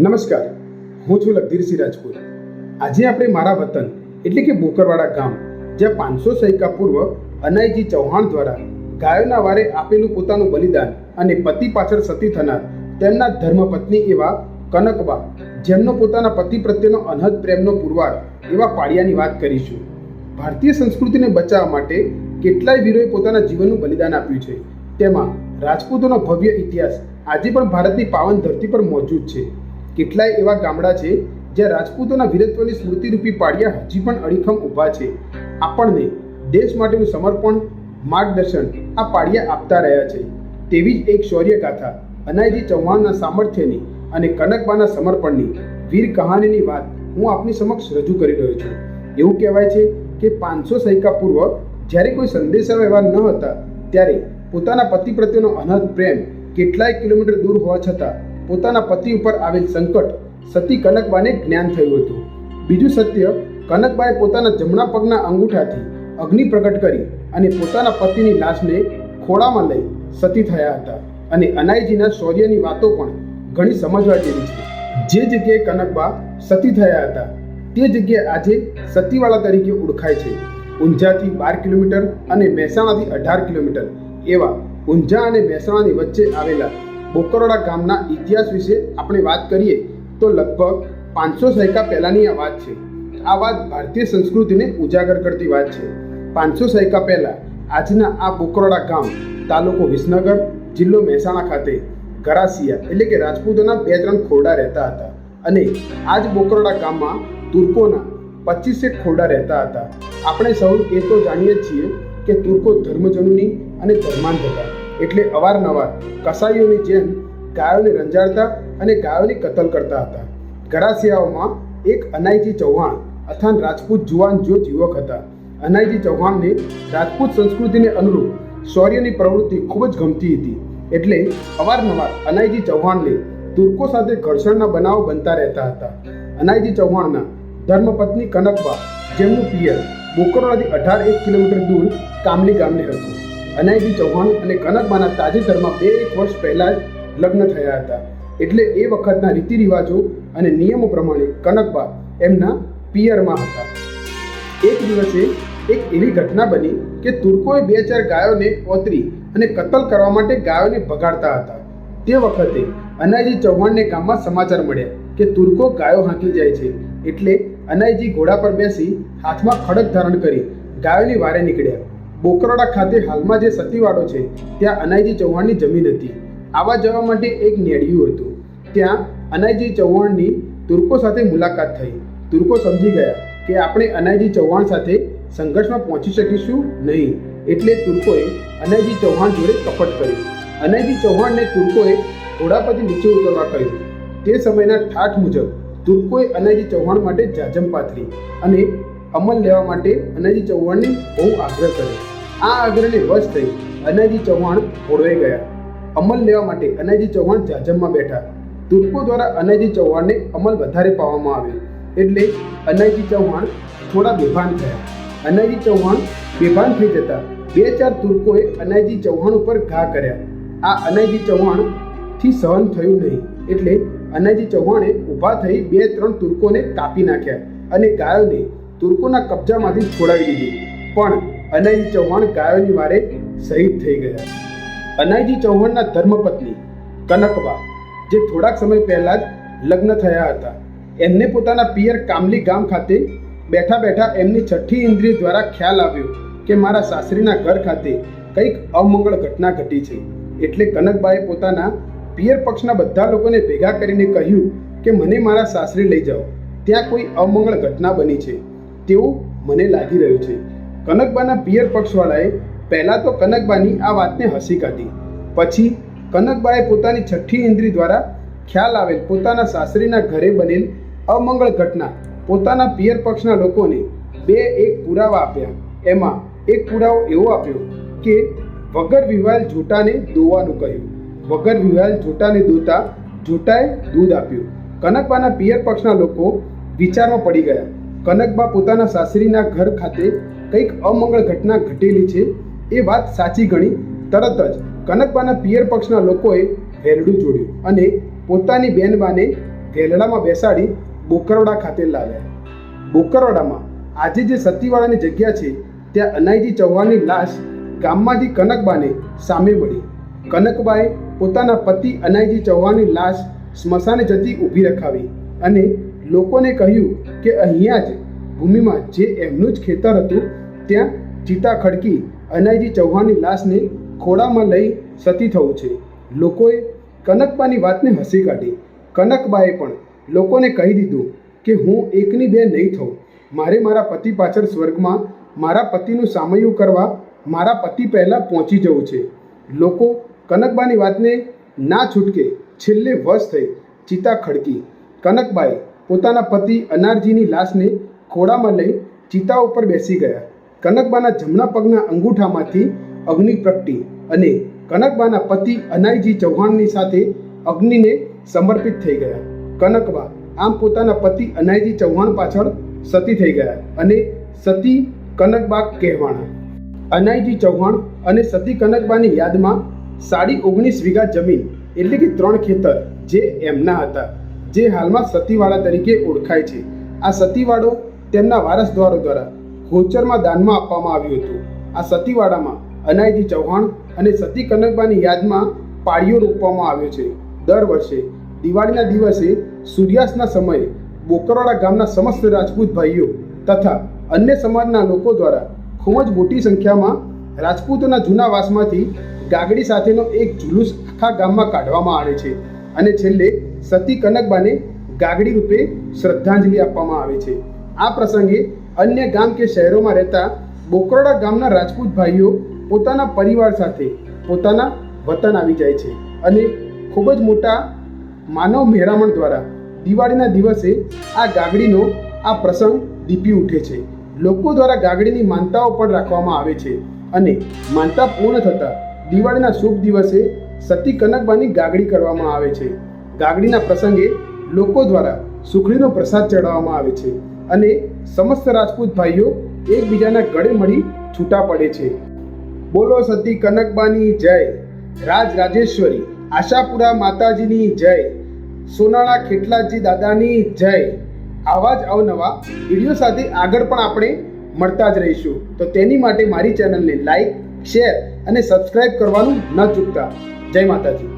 નમસ્કાર. હું છું લગધીરસિંહ રાજપૂત. આજે આપણે મારા વતન, એટલે કે બોકરવાડા ગામ, જ્યાં પાંચસો સૈકા પૂર્વ અનાયજી ચૌહાણ દ્વારા ગાયોના વારે આપેલું પોતાનું બલિદાન અને પતિ પાછળ સતી થનાર તેમના ધર્મપત્ની એવા કનકબા, જેમનો પોતાના પતિ પ્રત્યેનો અનહદ પ્રેમનો પુરવાર એવા પાડિયાની વાત કરીશું. ભારતીય સંસ્કૃતિને બચાવવા માટે કેટલાય વીરોએ પોતાના જીવનનું બલિદાન આપ્યું છે. તેમાં રાજપૂતોનો ભવ્ય ઇતિહાસ આજે પણ ભારતની પાવન ધરતી પર મોજૂદ છે. કેટલાય એવા ગામડા છે જ્યાં રાજપૂતોના વીરત્વની સ્મૃતિરૂપી પાડિયા હજી પણ અડીખમ ઊભા છે. આપણને દેશ માટેનું સમર્પણ, માર્ગદર્શન આ પાડિયા આપતા રહ્યા છે. તેવી જ એક શૌર્ય ગાથા અનાયજી ચૌહાણના સામર્થ્યની અને કનકબાના સમર્પણની વીર કહાનીની વાત હું આપની સમક્ષ રજૂ કરી રહ્યો છું. એવું કહેવાય છે કે પાંચસો સૈકા પૂર્વ જ્યારે કોઈ સંદેશા એવા ન હતા, ત્યારે પોતાના પતિ પ્રત્યેનો અનહદ પ્રેમ કેટલાય કિલોમીટર દૂર હોવા છતાં પોતાના પતિ ઉપર આવેલ સંકટ સતી કનકબાને જ્ઞાન થયું હતું. બીજું સત્ય, કનકબાએ પોતાના જમણા પગના અંગૂઠાથી અગ્નિ પ્રગટ કરી અને પોતાના પતિની લાશને ખોળામાં લઈ સતી થયા હતા. અને અનાયજીના શૌર્યની વાતો પણ ઘણી સમજવા જેવી છે. જે જગ્યાએ કનકબા સતી થયા હતા, તે જગ્યા આજે સતીવાળા તરીકે ઓળખાય છે. ઊંઝાથી બાર કિલોમીટર અને મહેસાણાથી અઢાર કિલોમીટર એવા ઊંઝા અને મહેસાણાની વચ્ચે આવેલા બોકરોડા ગામના ઇતિહાસ વિશે આપણે વાત કરીએ તો લગભગ પાંચસો સૈકા પહેલાંની આ વાત છે. આ વાત ભારતીય સંસ્કૃતિને ઉજાગર કરતી વાત છે. પાંચસો સૈકા પહેલાં આજના આ બોકરોડા ગામ તાલુકો વિસનગર જિલ્લો મહેસાણા ખાતે ગરાસિયા એટલે કે રાજપૂતોના બે ત્રણ ખોરડા રહેતા હતા અને આ જ બોકરોડા ગામમાં તુર્કોના પચીસેક ખોરડા રહેતા હતા. આપણે સૌ એ તો જાણીએ છીએ કે તુર્કો ધર્મજનુની અને ધર્માંધ હતા. એટલે અવારનવાર કસાઈઓની જેમ ગાયોને રંજાડતા અને ગાયોની કતલ કરતા હતા. ગરાસિયાઓમાં એક અનાયજી ચૌહાણ, અથાન રાજપૂત જુવાન જ્યોત યુવક હતા. અનાયજી ચૌહાણને રાજપૂત સંસ્કૃતિને અનુરૂપ શૌર્યની પ્રવૃત્તિ ખૂબ જ ગમતી હતી. એટલે અવારનવાર અનાયજી ચૌહાણને તુર્કો સાથે ઘર્ષણના બનાવો બનતા રહેતા હતા. અનાયજી ચૌહાણના ધર્મપત્ની કનકબા જેમનું પિયર બોકરોડાથી અઢાર એક કિલોમીટર દૂર કામલી ગામને હતું. અનાયજી ચૌહાણ અને કનકબાના તાજેતરમાં બે એક વર્ષ પહેલાં જ લગ્ન થયા હતા. એટલે એ વખતના રીતિ રિવાજો અને નિયમો પ્રમાણે કનકબા એમના પિયરમાં હતા. એક દિવસે એક એવી ઘટના બની કે તુર્કોએ બે ચાર ગાયોને ઓતરી અને કતલ કરવા માટે ગાયોને ભગાડતા હતા. તે વખતે અનાયજી ચૌહાણને ગામમાં સમાચાર મળ્યા કે તુર્કો ગાયો હાંકી જાય છે. એટલે અનાયજી ઘોડા પર બેસી હાથમાં ખડક ધારણ કરી ગાયોની વારે નીકળ્યા. બોકરોડા ખાતે હાલમાં જે સતીવાડો છે, ત્યાં અનાયજી ચૌહાણની જમીન હતી. આવા જવા માટે એક નેડિયું હતું. ત્યાં અનાયજી ચૌહાણની તુર્કો સાથે મુલાકાત થઈ. તુર્કો સમજી ગયા કે આપણે અનાયજી ચૌહાણ સાથે સંઘર્ષમાં પહોંચી શકીશું નહીં, એટલે તુર્કોએ અનાયજી ચૌહાણ જોડે કપટ કર્યું. અનાયજી ચૌહાણને તુર્કોએ ઘોડા પરથી નીચે ઉતરવા કહ્યું. તે સમયના ઠાઠ મુજબ તુર્કોએ અનાયજી ચૌહાણ માટે જાજમ પાથરી અને અમલ લેવા માટે અનાયજી ચૌહાણને બહુ આગ્રહ કર્યો. આ આગ્રહને વશ થઈ અનાયજી ચૌહાણ ઓળવાઈ ગયા. અમલ લેવા માટે અનાયજી ચૌહાણ જાજમમાં બેઠા. તુર્કો દ્વારા અનાયજી ચૌહાણને અમલ વધારે પાવામાં આવ્યો. એટલે અનાયજી ચૌહાણ થોડા બેભાન થયા. અનાયજી ચૌહાણ બેભાન થઈ જતા બે ચાર તુર્કોએ અનાયજી ચૌહાણ ઉપર ઘા કર્યા. આ અનાયજી ચૌહાણથી સહન થયું નહીં. એટલે અનાયજી ચૌહાણે ઊભા થઈ બે ત્રણ તુર્કોને કાપી નાખ્યા અને ગાયોને તુર્કોના કબજામાંથી છોડાવી દીધી. પણ અનાયજી ચૌહાણ ગાયોની વારે શહીદ થઈ ગયા. અનાયજી ચૌહાણના ધર્મપત્ની કનકબા, જે થોડાક સમય પહેલાં જ લગ્ન થયા હતા, એમને પોતાના પિયર કામલી ગામ ખાતે બેઠા બેઠા એમની છઠ્ઠી ઇન્દ્રિય દ્વારા ખ્યાલ આવ્યો કે મારા સાસરીના ઘર ખાતે કંઈક અમંગળ ઘટના ઘટી છે. એટલે કનકબાએ પોતાના પિયર પક્ષના બધા લોકોને ભેગા કરીને કહ્યું કે મને મારા સાસરે લઈ જાઓ. ત્યાં કોઈ અમંગળ ઘટના બની છે. તેવું મને લાગી રહ્યું છે. કનકબાના પિયર પક્ષવાળાએ પહેલાં તો કનકબાની આ વાતને હસી કાઢી. પછી કનકબાએ પોતાની છઠ્ઠી ઇન્દ્રી દ્વારા ખ્યાલ આવેલ પોતાના સાસરીના ઘરે બનેલ અમંગળ ઘટના પોતાના પિયર પક્ષના લોકોને બે એક પુરાવા આપ્યા. એમાં એક પુરાવો એવો આપ્યો કે વગર વિવાહેલ જોટાને દોવાનું કહ્યું. વગર વિવાહેલ જોટાને દોતા જોટાએ દૂધ આપ્યું. કનકબાના પિયર પક્ષના લોકો વિચારમાં પડી ગયા. કનકબા પોતાના સાસરીના ઘર ખાતે કંઈક અમંગળ ઘટના ઘટેલી છે એ વાત સાચી ગણી તરત જ કનકબાના પિયર પક્ષના લોકોએ વેલડું જોડ્યું અને પોતાની બેનબાને ગેલડામાં બેસાડી બોકરવાડા ખાતે લાવ્યા. બોકરવાડામાં આજે જે સતીવાળાની જગ્યા છે, ત્યાં અનાયજી ચૌહાણની લાશ ગામમાંથી કનકબાને સામે મળી. કનકબાએ પોતાના પતિ અનાયજી ચૌહાણની લાશ સ્મશાને જતી ઊભી રખાવી અને લોકોને કહ્યું કે અહીંયા જ ભૂમિમાં જે એમનું જ ખેતર હતું, ત્યાં ચિતા ખડકી અનાયજી ચૌહાણની લાશને ખોળામાં લઈ સતી થવું છે. લોકોએ કનકબાની વાતને હસી કાઢી. કનકબાએ પણ લોકોને કહી દીધું કે હું એકની બે નહીં થઉં. મારે મારા પતિ પાછળ સ્વર્ગમાં મારા પતિનું સામયું કરવા મારા પતિ પહેલાં પહોંચી જવું છે. લોકો કનકબાની વાતને ના છૂટકે છેલ્લે વશ થઈ ચિતા ખડકી. કનકબાએ પોતાના પતિ અનારજીની લાશને ખોળામાં લઈ ચિતા ઉપર બેસી ગયા. કનકબાના જમણા પગના અંગૂઠામાંથી અગ્નિ પ્રગટી અને કનકબાના પતિ અનાયજી ચૌહાણની સાથે અગ્નિને સમર્પિત થઈ ગયા. કનકબા આમ પોતાના પતિ અનાયજી ચૌહાણ પાછળ સતી થઈ ગયા અને સતી કનકબા કહેવાણા. અનાયજી ચૌહાણ અને સતી કનકબાની યાદમાં સાડી ઓગણીસ વીઘા જમીન એટલે કે ત્રણ ખેતર જે એમના હતા. જે હાલમાં સતીવાડા તરીકે ઓળખાય છે. આ સતીવાડો તેમના વારસદારો દ્વારા ગોચરમાં દાનમાં આપવામાં આવ્યું હતું. આ સતીવાડામાં અનાયજી ચૌહાણ અને સતી કનકબાની યાદમાં પાળીઓ રોપવામાં આવ્યો છે. દર વર્ષે, દિવાળીના દિવસે સૂર્યાસ્તના સમયે બોકરવાડા ગામના સમસ્ત રાજપૂત ભાઈઓ તથા અન્ય સમાજના લોકો દ્વારા ખૂબ જ મોટી સંખ્યામાં રાજપૂતોના જૂના વાસમાંથી ગાગડી સાથેનો એક જુલુસ આખા ગામમાં કાઢવામાં આવે છે. અને છેલ્લે સતી કનકબાને ગાગડી રૂપે શ્રદ્ધાંજલિ આપવામાં આવે છે. આ પ્રસંગે અન્ય ગામ કે શહેરોમાં રહેતા બોકરોડા ગામના રાજપૂત ભાઈઓ પોતાના પરિવાર સાથે પોતાના વતન આવી જાય છે અને ખૂબ જ મોટા માનવ મહેરામણ દ્વારા દિવાળીના દિવસે આ ગાગડીનો આ પ્રસંગ દીપી ઉઠે છે. લોકો દ્વારા ગાગડીની માનતાઓ પણ રાખવામાં આવે છે અને માનતા પૂર્ણ થતાં દિવાળીના શુભ દિવસે સતી કનકબાની ગાગડી કરવામાં આવે છે. ગાગડીના પ્રસંગે લોકો દ્વારા સુખડીનો પ્રસાદ ચડાવવામાં આવે છે અને સમસ્ત રાજપૂત ભાઈઓ એકબીજાના ગળે મળી છૂટા પડે છે. બોલો સતી કનકબાની જય, રાજ રાજેશ્વરી, આશાપુરા માતાજીની જય, સોનાળા ખેટલાજી દાદાની જય. આવા જ અવનવા વીડિયો સાથે આગળ પણ આપણે મળતા જ રહીશું. તો તેની માટે મારી ચેનલને લાઈક, શેર અને સબસ્ક્રાઈબ કરવાનું ન ચૂકતા. જય માતાજી.